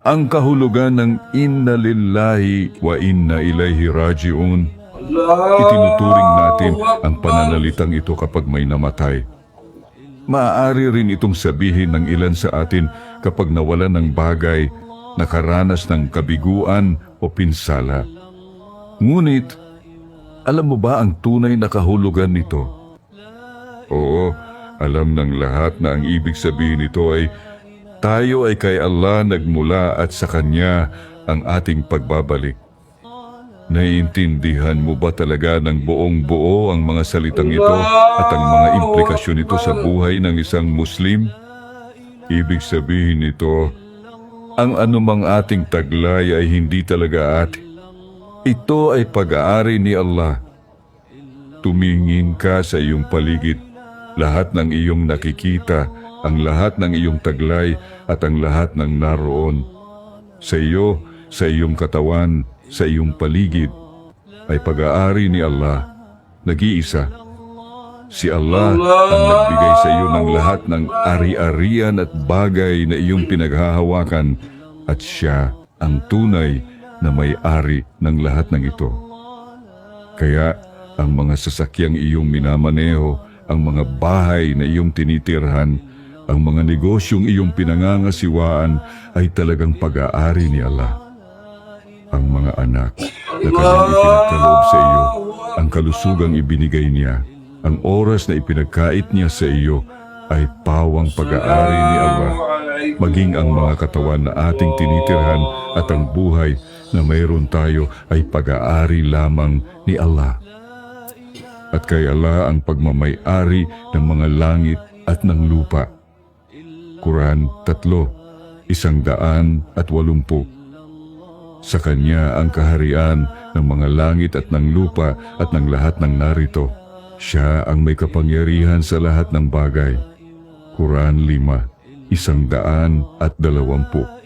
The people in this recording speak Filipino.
ang kahulugan ng inna lillahi wa inna ilayhi raji'un. Itinuturing natin ang pananalitang ito kapag may namatay. Maaari rin itong sabihin ng ilan sa atin kapag nawalan ng bagay, nakaranas ng kabiguan o pinsala. Ngunit, alam mo ba ang tunay na kahulugan nito? Oo, alam ng lahat na ang ibig sabihin nito ay tayo ay kay Allah nagmula at sa Kanya ang ating pagbabalik. Naiintindihan mo ba talaga ng buong buo ang mga salitang ito at ang mga implikasyon nito sa buhay ng isang Muslim? Ibig sabihin nito, ang anumang ating taglay ay hindi talaga atin. Ito ay pag-aari ni Allah. Tumingin ka sa iyong paligid. Lahat ng iyong nakikita, ang lahat ng iyong taglay at ang lahat ng naroon. Sa iyo, sa iyong katawan, sa iyong paligid, ay pag-aari ni Allah, nag-iisa. Si Allah ang nagbigay sa iyo ng lahat ng ari-arian at bagay na iyong pinaghahawakan at siya ang tunay na may-ari ng lahat ng ito. Kaya ang mga sasakyang iyong minamaneho, ang mga bahay na iyong tinitirhan, ang mga negosyong iyong pinangangasiwaan ay talagang pag-aari ni Allah. Ang mga anak na kanyang ipinagkaloob sa iyo, ang kalusugang ibinigay niya, ang oras na ipinagkait niya sa iyo ay pawang pag-aari ni Allah maging ang mga katawan na ating tinitirhan at ang buhay na mayroon tayo ay pag-aari lamang ni Allah. At kay Allah ang pagmamay-ari ng mga langit at ng lupa. Quran 3, isang daan at walumpu. Sa Kanya ang kaharian ng mga langit at ng lupa at ng lahat ng narito. Siya ang may kapangyarihan sa lahat ng bagay. Quran 5, isang daan at dalawampu.